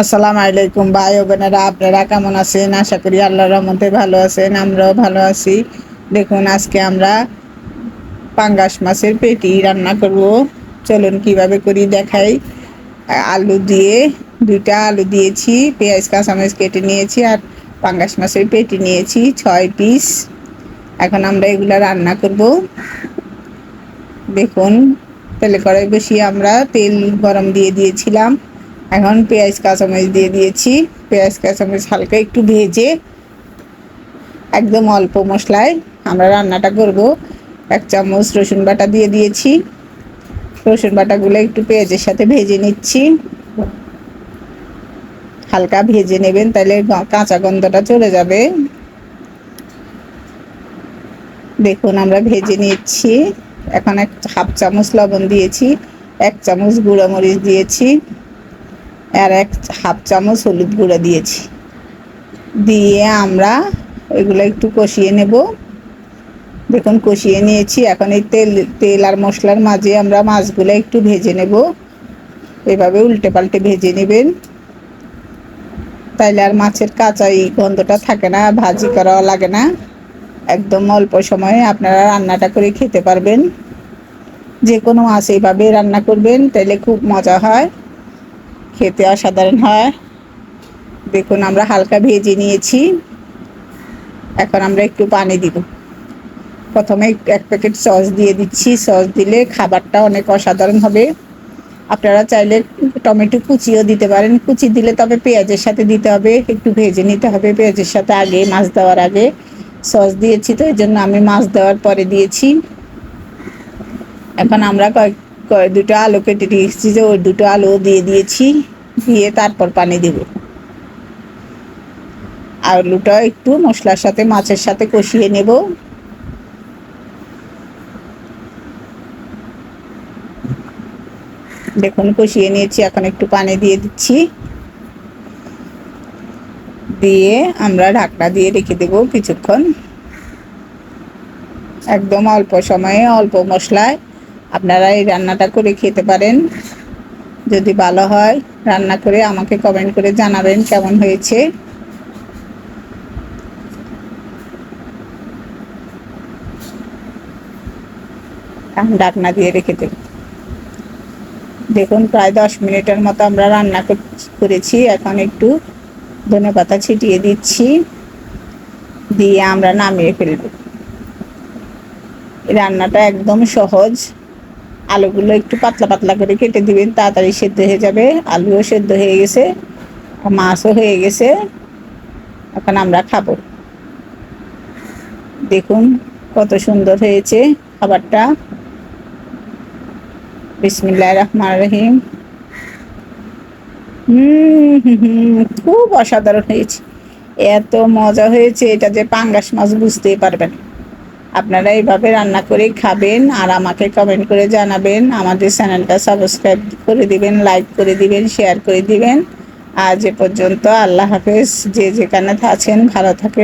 আসসালামু আলাইকুম ভাই ও বোনেরা, আপনারা কেমন আছেন? আশা করি আল্লাহর রহমতে ভালো আছেন, আমরাও ভালো আছি। দেখুন, আজকে আমরা পাঙ্গাস মাছের পেটি রান্না করব। চলুন, কীভাবে করি দেখাই। আলু দিয়ে, দুইটা আলু দিয়েছি, পেঁয়াজ, কাঁচামরিচ কেটে নিয়েছি আর পাঙ্গাস মাছের পেটি নিয়েছি, ছয় পিস। এখন আমরা এগুলা রান্না করব। দেখুন, তেলে কড়াই বসিয়ে আমরা তেল গরম দিয়ে দিয়েছিলাম। এখন পেঁয়াজ, কাঁচামরিচ দিয়ে দিয়েছি। পেঁয়াজ, কাঁচামরিচ হালকা একটু ভেজে একদম অল্প মশলায় আমরা রান্নাটা করব। এক চামচ রসুন বাটা দিয়ে দিয়েছি। রসুন বাটাগুলো একটু পেঁয়াজের সাথে ভেজে নিচ্ছি। হালকা ভেজে নেবেন, তাহলে কাঁচা গন্ধটা চলে যাবে। দেখুন, আমরা ভেজে নিচ্ছি। এখন এক হাফ চামচ লবণ দিয়েছি, এক চামচ গুঁড়ো মরিচ দিয়েছি। আর এক হাফ চামচ হলুদ গুঁড়ো দিয়েছি। দিয়ে আমরা এগুলো একটু কষিয়ে নেব। দেখুন, কষিয়ে নিয়েছি। এখন এই তেল তেল আর মশলার মাঝে আমরা মাছগুলো একটু ভেজে নেব। এভাবে উল্টে পাল্টে ভেজে নেবেন। তাইলে আর মাছের কাঁচা এই গন্ধটা থাকে না, ভাজি করাও লাগে না। একদম অল্প সময়ে আপনারা রান্নাটা করে খেতে পারবেন। যে কোনো মাছ এইভাবে রান্না করবেন, তাইলে খুব মজা হয়। খেতে অসাধারণ হয়। দেখুন, আমরা হালকা ভেজে নিয়েছি। এখন আমরা একটু পানি দিব। প্রথমে এক প্যাকেট সস দিয়ে দিচ্ছি। সস দিলে খাবারটা অনেক অসাধারণ হবে। আপনারা চাইলে টমেটো কুচিও দিতে পারেন। কুচি দিলে তবে পেঁয়াজের সাথে দিতে হবে। একটু ভেজে নিতে হবে পেঁয়াজের সাথে আগে, মাছ দেওয়ার আগে। সস দিয়েছি তো এই জন্য আমি মাছ দেওয়ার পরে দিয়েছি। এখন আমরা কয়েক দুটো আলু কেটে দিয়েছি যে, ওই দুটো আলু দিয়ে দিয়েছি, দিয়ে তারপর পানি দেব। আলুটা একটু মশলার সাথে, মাছের সাথে কষিয়ে নেব। দেখুন, কষিয়ে নিয়েছি, এখন একটু পানি দিয়ে দিচ্ছি। দিয়ে আমরা ঢাকনা দিয়ে রেখে দেবো কিছুক্ষণ। একদম অল্প সময়ে, অল্প মশলায়। আপনারা এই রান্নাটা করে খেতে পারেন। যদি ভালো হয়, রান্না করে আমাকে কমেন্ট করে জানাবেন কেমন হয়েছে। এখন ঢাকনা দিয়ে রেখে দেব। দেখুন, প্রায় দশ মিনিটের মতো আমরা রান্না কর- করেছি। এখন একটু ধনে পাতা ছিটিয়ে দিচ্ছি। দিয়ে আমরা নামিয়ে ফেলব। রান্নাটা একদম সহজ। আলুগুলো একটু পাতলা পাতলা করে কেটে দিবেন তাড়াতাড়ি সেদ্ধ হয়ে যাবে। আলুও সেদ্ধ হয়ে গেছে মাছও হয়ে গেছে। এখন আমরা খাব। দেখুন কত সুন্দর হয়েছে খাবারটা। বিসমিল্লাহ রহমান রহিম। হুম হুম, হুম, খুব অসাধারণ হয়েছে। এত মজা হয়েছে এটা যে পাঙ্গাস মাছ বুঝতেই পারবেন। আপনারা এইভাবে রান্না করে খাবেন আর আমাকে কমেন্ট করে জানাবেন। আমাদের চ্যানেলটা সাবস্ক্রাইব করে দিবেন লাইক করে দিবেন শেয়ার করে দিবেন। আজ এ পর্যন্ত আল্লাহ হাফেজ। যে যেখানে আছেন ভালো থাকেন।